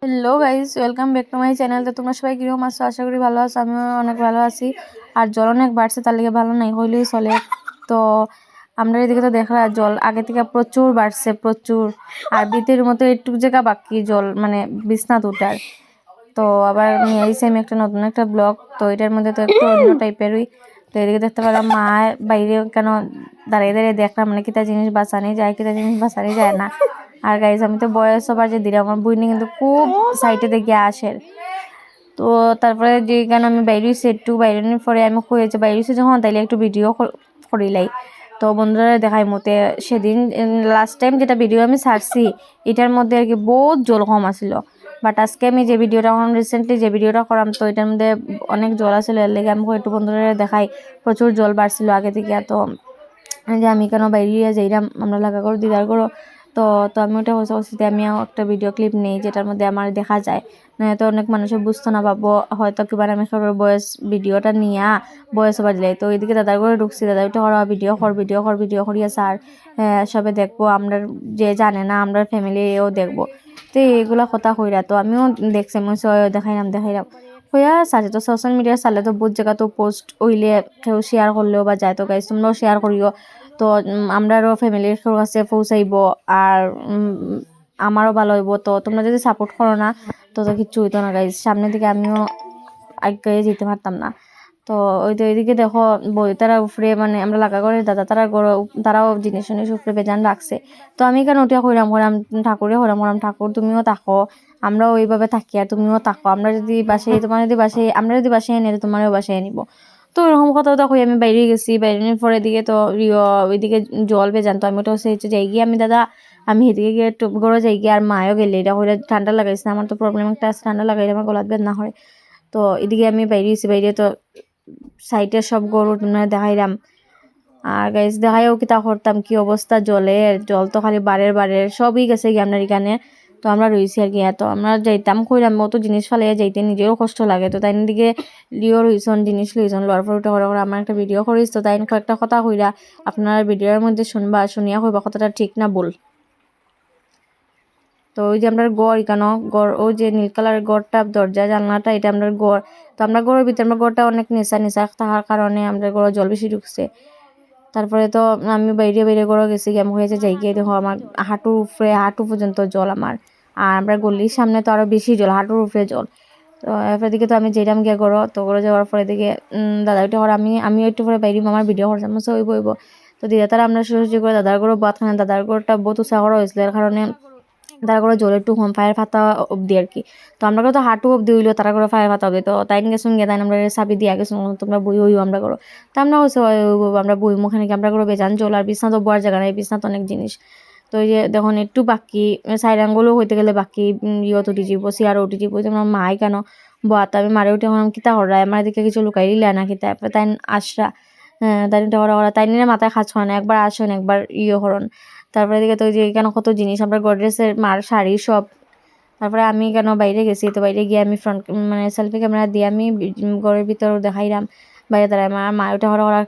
Hello guys welcome back to my channel তো তোমরা সবাই কীরকম আছো? আশা করি ভালো আছো, আমিও অনেক ভালো আছি। আর জল অনেক বাড়ছে, তার লিগে ভালো নাই, হইলেই চলে। তো আমরা এদিকে তো দেখা জল আগে থেকে প্রচুর বাড়ছে, প্রচুর। আর বিতের মতো একটু জায়গা বাকি জল মানে বিছনাথ দুটার। তো আবার নিয়ে আইসি আমি একটা নতুন একটা ব্লগ। তো এটার মধ্যে তো একটু অন্য টাইপেরই তো এদিকে দেখতে পেলাম, মা বাইরে কেন দাঁড়িয়ে দাঁড়িয়ে দেখলাম মানে কিতা জিনিস বাঁচানি যায়, কিতা জিনিস বাঁচানি যায় না। আর গাইজ আমি তো বয়স সবার যে দিলাম, আমার বইনি কিন্তু খুব সাইডে দেখে আসে। তো তারপরে যে কেন আমি বাইরে একটু বাইরে পরে আমি হয়েছে বাইরে যখন, তাইলে একটু ভিডিও করিলাই তো বন্ধুরা দেখাই মতে, সেদিন লাস্ট টাইম যেটা ভিডিও আমি ছাড়ছি, এটার মধ্যে আর কি বহুত জল কম আসিল বাট আজকে আমি যে ভিডিওটা এখন রিসেন্টলি যে ভিডিওটা করাম, তো এটার মধ্যে অনেক জল আসলে। এর লেগে আমি একটু বন্ধুরা দেখাই, প্রচুর জল বাড়ছিল আগে থেকে। তো যে আমি কেন বাইরে যাইরাম আমরা লাগা করো, দিদার করো। তো তো আমি ওটা বসে বসে আমি একটা ভিডিও ক্লিপ নেই, যেটার মধ্যে আমার দেখা যায়। না তো অনেক মানুষের বুঝতো না পাবো হয়তো কিবার আমি সবার বয়স ভিডিওটা নিয়ে বয়স হবার দিলাই তো এদিকে দাদার করে ঢুকছি, দাদা ওইটা করা ভিডিও কর ভিডিও কর ভিডিও করিয়া স্যার সবে দেখব, আমরা যে জানে না, আমরা ফ্যামিলিও দেখব। তো এগুলা কথা কইরা তো আমিও দেখছি আমি দেখাইলাম দেখাইলাম হইয়া সাথে তো সোশ্যাল মিডিয়া চালে তো বহুত জায়গা তো পোস্ট হইলে কেউ শেয়ার করলেও বা যায়। তো গাইজ তোমরাও শেয়ার করিও তো আমরারও ফ্যামিলির কাছে পৌঁছাইব। আর আমারও ভালো হইব। তো, তোমরা যদি সাপোর্ট করো না, তো তো কিচ্ছু হইতো না গাইজ সামনের দিকে আমিও আগে যেতে পারতাম না। তো ওই তো ওইদিকে দেখো, বই তারা উপরে মানে আমরা লাগা করে, দাদা তারা তারাও জিনিস জিনিস উপরে বেজান রাখছে। তো আমি কেন উঠিয়া কইরাম করাম ঠাকুরে হরাম হরাম ঠাকুর, তুমিও থাকো। আমরাও ওইভাবে থাকি আর তুমিও থাকো। আমরা যদি বাসায়, তোমার যদি বাসায়, আমরা যদি বাসায় এনে তোমারও বাসায় নিব তো এরকম কথা কই, আমি বাইরে গেছি, বাইরে পরে দিকে তো রিও, ওইদিকে জল বেজান তো আমি ওটা হচ্ছে যাই গিয়ে আমি দাদা, আমি সেদিকে গিয়ে একটু গড়ে যাই গিয়ে আর মায়ও গেলে, এটা হলে ঠান্ডা লাগাইছে। আমার তো প্রবলেম একটা আছে, ঠান্ডা লাগাইলে আমার গলাত বেদ না হয়। তো এদিকে আমি বাইরে গেছি, বাইরে তো সাইডে সব গরু মানে দেখাইলাম আর গাইজ দেখাইও কিতা করতাম, কি অবস্থা জলের জল তো খালি বারের বারের, সবই গেছে কি আপনার এখানে। তো আমরা রয়েছি আর কি তো আমরা যাইতাম কইলাম অত জিনিস ফালাইয়া যাইতে নিজেরও কষ্ট লাগে। তো তাই দিকে লিও রইছন জিনিস লইছন লোয়ার পর উঠে করে আমার একটা ভিডিও করিস। তো তাই কয়েকটা কথা কইরা, আপনার ভিডিওর মধ্যে শুনবা, শুনিয়া কইবা, কথাটা ঠিক না বল তো ওই যে আমরা গড় কেন? গড়, ওই যে নীল কালারের গড়টা, দরজা, জানলাটা, এটা আমরা গড়। তো আমরা গড়ের ভিতরে, আমরা গড়টা অনেক নেশা নেশা থাকার কারণে আমরা গড় জল বেশি ঢুকছে। তারপরে তো আমি বাইরে বাইরে গড়ে গেছি আমি হয়েছে যাই গিয়ে দেখো আমার হাঁটুর উপরে, হাঁটু পর্যন্ত জল আমার। আর আমরা গলির সামনে তো আরও বেশি জল, হাঁটুর উপরে জল। তো এরপর দিকে তো আমি যেতাম গিয়ে করো তো করে যাওয়ার পরে দিকে দাদা ওইটা আমি আমিও একটু পরে বাইরে আমার ভিডিও করছিলাম সে ওই বইব তো দিদা তারা আমরা সুযোগ করে, দাদার গরু বাদ খানে দাদার গরুটা বহুত উৎসাহ হয়েছিল, এর কারণে তারা করে জল একটু হোম ফায়ার ফাতা অব্দি আর কি। তো আমরা তো হাঁটু অব্দি হইল, তারা করে ফায়ার ফাতা অব্দি তো তাই গেছুন তাই আমরা চাবি দিয়া গেছুন তোমরা বই হইও আমরা করো। তো আমরা আমরা বই মুখানে আমরা করো বেজান জল আর বিছনা তো বয়ার জায়গা নাই বিছনাত অনেক জিনিস। তো এই যে দেখুন, একটু বাকি সাইড আঙ্গুলও হইতে গেলে বাকি ইয়ত উঠি যাব সিয়ারও উঠি যাব যেমন মাই কেন বয়াত আমি মারে উঠে এখন কিতা হরাই আমার এদিকে কিছু লুকাই দিলে না কিতা, তাই হ্যাঁ তাই ওরা ওরা তাই নিয়ে মাথায় খাচ্ছ না, একবার আসুন, একবার ইয়ে হরণ তারপরে এদিকে তো যে কেন কত জিনিস, আমরা গডরেজের মার, শাড়ি, সব। তারপরে আমি কেন বাইরে গেছি? তো বাইরে গিয়ে আমি ফ্রন্ট মানে সেলফি ক্যামেরা দিয়ে আমি ঘরের ভিতর দেখাইলাম। বাইরে দাঁড়ায় আমার মা, ওটা হরা ওরা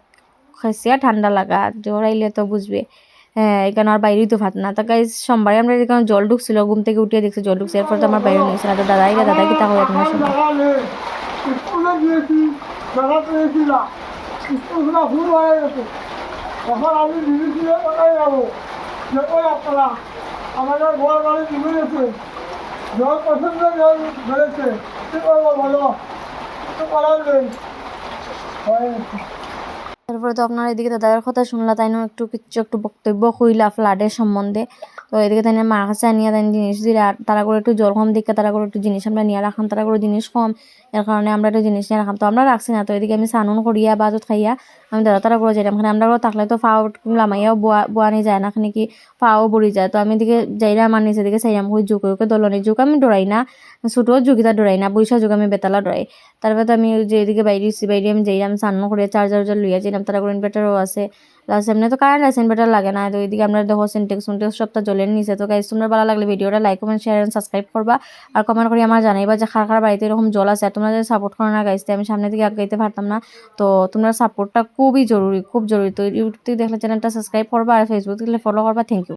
খাইছে ঠান্ডা লাগা, জোরাইলে তো বুঝবে। হ্যাঁ এখানে আর বাইরেই তো ভাত না। তা গাইজ সোমবারে আমরা এখানে জল ঢুকছিল, ঘুম থেকে উঠিয়ে দেখছি জল ঢুকছে, এরপর তো আমার বাইরে নিয়েছিল তো দাদাই দাদা কি তা হয় আপনার সঙ্গে এখন আমি ভেবেছিলাম কোথায় যাব? যে ওই আপনারা, আমাদের ঘর বাড়ি ডুবে গেছে জল পছন্দ জল বেড়েছে। কী করব বলো? কিছু করার নেই। হয়ে গেছে। তারপরে তো আপনার এদিকে দাদার কথা শুনলা, তাই একটু কিছু একটু বক্তব্য কইলা ফ্লাডের সম্বন্ধে। তো এদিকে তাই মার কাছে আনিয়া তাই জিনিস দিলে, আর তারা করে একটু জল কম দিকে, তারা করে একটু জিনিস আমরা নিয়ে রাখাম, তারা করে জিনিস কম। এর কারণে আমরা একটু জিনিস নিয়ে রাখাম। তো আমরা রাখছি না, তো এদিকে আমি সানুন করিয়া বা বাজত খাইয়া আমি দাদা তারা করে যাইলাম খানে আমরা থাকলে তো ফাও লামাইয়াও বোয়া বোয়ানি যায় না খানে কি ফাও বড়ি যায়। তো আমি এদিকে যাইরা আমার নিচে দিকে চাইলাম ওই জুকে ওকে দলনি জুক আমি ডরাই না। ছোটো জুকিতা ডরাই না বৈশা যুগ, আমি বেতালা ডরাই তারপরে তো আমি যে এদিকে বাইরে বাইরে আমি যাইলাম সান্ন করিয়া চার্জার উর্জার লইয়া যাইলাম তারা করে ইনভার্টারও আছে। প্লাস এমনি তো কারেন্ট আছে ইনভার্টার লাগে না, তো ওইদিকে আমরা দেখো সিনটেক্স সিনটেক্স সবটা জলের নিচে তো গাইজ তোমরা ভালো লাগলে ভিডিওটা লাইক কমেন্ট শেয়ার সাবস্ক্রাইব করবা। আর কমেন্ট করে আমার জানাইবা যে খার খার বাড়িতে এরকম জল আছে। আর তোমরা যদি সাপোর্ট করো না গাইজতে আমি সামনে দিকে আগাইতে পারতাম না। তো তোমরা সাপোর্টটা খুবই জরুরি, খুব জরুরি। তো ইউটিউব থেকে দেখলে চ্যানেলটা সাবস্ক্রাইব করবা আর ফেসবুক থেকে ফলো করবা। Thank you